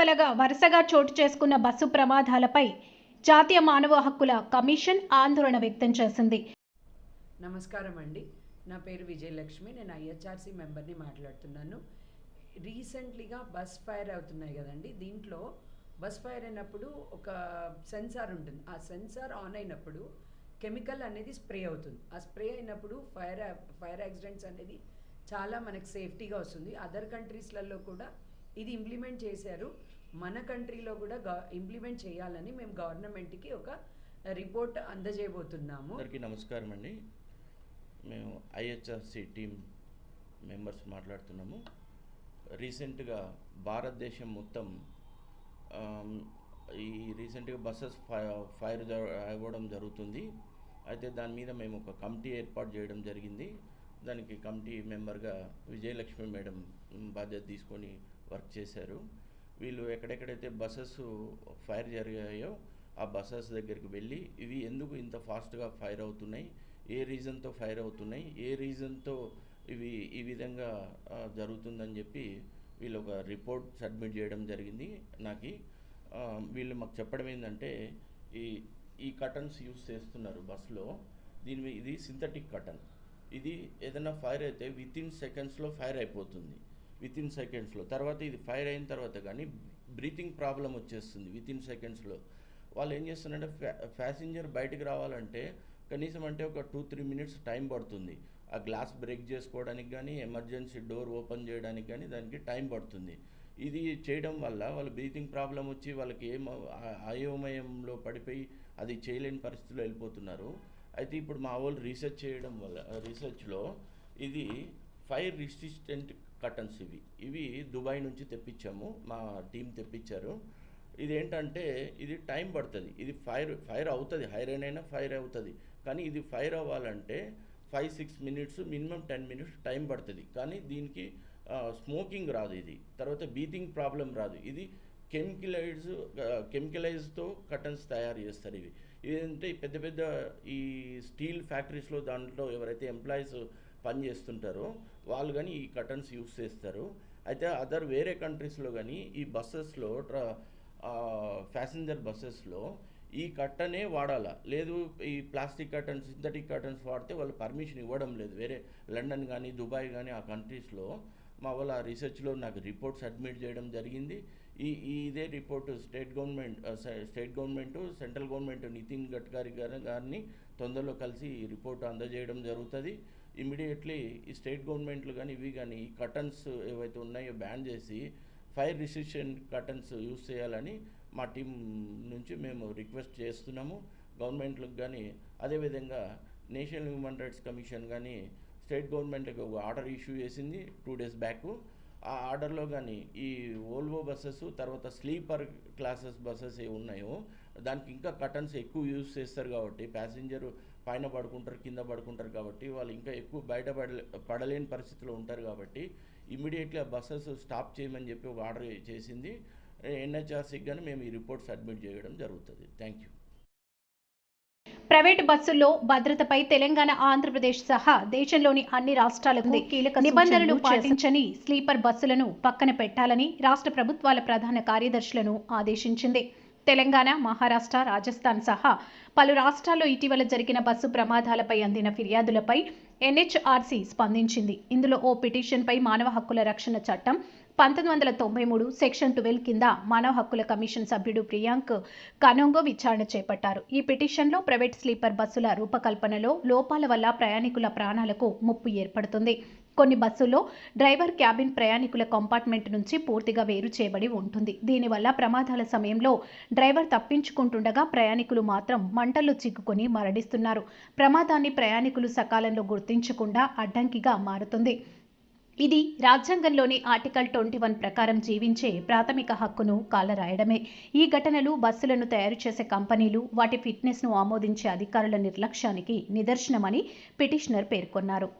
ఇటీవలగా వరుసగా చోటు చేసుకున్న బస్సు ప్రమాదాలపై జాతీయ మానవ హక్కుల కమిషన్ ఆందోళన వ్యక్తం చేసింది. నమస్కారం అండి. నా పేరు విజయలక్ష్మి. నేను ఐహెచ్ఆర్సీ మెంబర్ని మాట్లాడుతున్నాను. రీసెంట్లీగా బస్ ఫైర్ అవుతున్నాయి కదండి. దీంట్లో బస్ ఫైర్ అయినప్పుడు ఒక సెన్సార్ ఉంటుంది. ఆ సెన్సార్ ఆన్ అయినప్పుడు కెమికల్ అనేది స్ప్రే అవుతుంది. ఆ స్ప్రే అయినప్పుడు ఫైర్ ఫైర్ యాక్సిడెంట్స్ అనేది చాలా మనకి సేఫ్టీగా వస్తుంది. అదర్ కంట్రీస్లలో కూడా ఇది ఇంప్లిమెంట్ చేశారు. మన కంట్రీలో కూడా ఇంప్లిమెంట్ చేయాలని మేము గవర్నమెంట్కి ఒక రిపోర్ట్ అందజేయబోతున్నాము. నమస్కారం అండి. మేము ఐహెచ్ఆర్సి టీం మెంబర్స్ మాట్లాడుతున్నాము. రీసెంట్గా భారతదేశం మొత్తం ఈ రీసెంట్గా బస్సెస్ ఫైర్ అవ్వడం జరుగుతుంది. అయితే దాని మీద మేము ఒక కమిటీ ఏర్పాటు చేయడం జరిగింది. దానికి కమిటీ మెంబర్గా విజయలక్ష్మి మేడం బాధ్యత తీసుకొని వర్క్ చేశారు. వీళ్ళు ఎక్కడెక్కడైతే బస్సెస్ ఫైర్ జరిగాయో ఆ బస్సెస్ దగ్గరికి వెళ్ళి ఇవి ఎందుకు ఇంత ఫాస్ట్గా ఫైర్ అవుతున్నాయి? ఏ రీజన్తో ఫైర్ అవుతున్నాయి? ఏ రీజన్తో ఇవి ఈ విధంగా జరుగుతుందని చెప్పి వీళ్ళు ఒక రిపోర్ట్ సబ్మిట్ చేయడం జరిగింది నాకు. వీళ్ళు మాకు చెప్పడం ఏంటంటే ఈ ఈ కటన్స్ యూస్ చేస్తున్నారు బస్సులో దీని మీ- ఇది సింథటిక్ కటన్ ఇది ఏదైనా ఫైర్ అయితే విత్ ఇన్ సెకండ్స్లో ఫైర్ అయిపోతుంది. విత్ ఇన్ సెకండ్స్లో తర్వాత ఇది ఫైర్ అయిన తర్వాత కానీ బ్రీతింగ్ ప్రాబ్లం వచ్చేస్తుంది విత్ ఇన్ సెకండ్స్లో వాళ్ళు ఏం చేస్తున్నారంటే ఫ్యా ప్యాసింజర్ బయటికి రావాలంటే కనీసం అంటే ఒక టూ త్రీ మినిట్స్ టైం పడుతుంది. ఆ గ్లాస్ బ్రేక్ చేసుకోవడానికి కానీ ఎమర్జెన్సీ డోర్ ఓపెన్ చేయడానికి కానీ దానికి టైం పడుతుంది. ఇది చేయడం వల్ల వాళ్ళ బ్రీతింగ్ ప్రాబ్లం వచ్చి వాళ్ళకి ఏం అయోమయంలో పడిపోయి అది చేయలేని పరిస్థితిలో వెళ్ళిపోతున్నారు. అయితే ఇప్పుడు మా వాళ్ళు రీసెర్చ్ చేయడం వల్ల రీసెర్చ్లో ఇది ఫైర్ రెసిస్టెంట్ కటన్స్ ఇవి. ఇవి దుబాయ్ నుంచి తెప్పించాము మా టీం తెప్పించారు. ఇది ఏంటంటే ఇది టైం పడుతుంది. ఇది ఫైర్ ఫైర్ అవుతుంది. హైరైన్ అయినా ఫైర్ అవుతుంది. కానీ ఇది ఫైర్ అవ్వాలంటే five six minutes minimum ten minutes time పడుతుంది. కానీ దీనికి స్మోకింగ్ రాదు ఇది. తర్వాత బీతింగ్ ప్రాబ్లం రాదు. ఇది కెమికలైడ్స్ కెమికలైజ్తో కటన్స్ తయారు చేస్తారు ఇవి. ఇదంటే పెద్ద పెద్ద ఈ స్టీల్ ఫ్యాక్టరీస్లో దాంట్లో ఎవరైతే ఎంప్లాయీస్ పని చేస్తుంటారో వాళ్ళు కానీ ఈ కటన్స్ యూస్ చేస్తారు. అయితే అదర్ వేరే కంట్రీస్లో కానీ ఈ బస్సెస్లో ట్రా ప్యాసింజర్ బస్సెస్లో ఈ కట్టనే వాడాలా. లేదు ఈ ప్లాస్టిక్ కర్టన్స్ సింథటిక్ కర్టన్స్ వాడితే వాళ్ళు పర్మిషన్ ఇవ్వడం లేదు. వేరే లండన్ కానీ దుబాయ్ కానీ ఆ కంట్రీస్లో మా వాళ్ళ ఆ రీసెర్చ్లో నాకు రిపోర్ట్ సబ్మిట్ చేయడం జరిగింది. ఈ ఇదే report state government state government central government Nitin Gadkari గారు గారిని తొందరలో కలిసి ఈ రిపోర్ట్ అందజేయడం జరుగుతుంది. ఇమీడియట్లీ ఈ స్టేట్ గవర్నమెంట్లు కానీ ఇవి కానీ ఈ కటన్స్ ఏవైతే ఉన్నాయో బ్యాన్ చేసి ఫైర్ రిసిషన్ కటన్స్ యూస్ చేయాలని మా టీం నుంచి మేము రిక్వెస్ట్ చేస్తున్నాము. గవర్నమెంట్లకు కానీ అదేవిధంగా నేషనల్ హ్యూమన్ రైట్స్ కమిషన్ కానీ స్టేట్ గవర్నమెంట్కి ఒక ఆర్డర్ ఇష్యూ చేసింది టూ డేస్ బ్యాక్. ఆ ఆర్డర్లో కానీ ఈ ఓల్వో బస్సెస్ తర్వాత స్లీపర్ క్లాసెస్ బస్సెస్ ఏ ఉన్నాయో దానికి ఇంకా కటన్స్ ఎక్కువ యూజ్ చేస్తారు కాబట్టి ప్యాసింజర్ పైన పడుకుంటారు కింద పడుకుంటారు కాబట్టి వాళ్ళు ఇంకా ఎక్కువ బయట పడలే పడలేని పరిస్థితిలో ఉంటారు కాబట్టి ఇమీడియట్లీ ఆ బస్సెస్ స్టాప్ చేయమని చెప్పి ఒక ఆర్డర్ చేసింది. ఎన్హెచ్ఆర్సీకి కానీ మేము ఈ రిపోర్ట్ సబ్మిట్ చేయడం జరుగుతుంది. థ్యాంక్ యూ ప్రైవేటు బస్సుల్లో భద్రతపై తెలంగాణ ఆంధ్రప్రదేశ్ సహా దేశంలోని అన్ని రాష్ట్రాలకు కీలక నిబంధనలు పాటించని స్లీపర్ బస్సులను పక్కన పెట్టాలని రాష్ట్ర ప్రభుత్వాల ప్రధాన కార్యదర్శులను ఆదేశించింది. తెలంగాణ మహారాష్ట్ర రాజస్థాన్ సహా పలు రాష్ట్రాల్లో ఇటీవల జరిగిన బస్సు ప్రమాదాలపై అందిన ఫిర్యాదులపై ఎన్హెచ్ఆర్సీ స్పందించింది. ఇందులో ఓ పిటిషన్పై మానవ హక్కుల రక్షణ చట్టం పంతొమ్మిది వందల తొంభై మూడు సెక్షన్ ట్వెల్వ్ కింద మానవ హక్కుల కమిషన్ సభ్యుడు ప్రియాంక్ కనోంగో విచారణ చేపట్టారు. ఈ పిటిషన్లో ప్రైవేట్ స్లీపర్ బస్సుల రూపకల్పనలో లోపాల వల్ల ప్రయాణికుల ప్రాణాలకు ముప్పు ఏర్పడుతుంది. కొన్ని బస్సుల్లో డ్రైవర్ క్యాబిన్ ప్రయాణికుల కంపార్ట్మెంట్ నుంచి పూర్తిగా వేరు చేయబడి ఉంటుంది. దీనివల్ల ప్రమాదాల సమయంలో డ్రైవర్ తప్పించుకుంటుండగా ప్రయాణికులు మాత్రం మంటల్లో చిక్కుకొని మరణిస్తున్నారు. ప్రమాదాన్ని ప్రయాణికులు సకాలంలో గుర్తించకుండా అడ్డంకిగా మారుతుంది. ఇది రాజ్యాంగంలోని ఆర్టికల్ ట్వంటీ వన్ ప్రకారం జీవించే ప్రాథమిక హక్కును కాలరాయడమే. ఈ ఘటనలు బస్సులను తయారు చేసే కంపెనీలు వాటి ఫిట్నెస్ను ఆమోదించే అధికారుల నిర్లక్ష్యానికి నిదర్శనమని పిటిషనర్ పేర్కొన్నారు.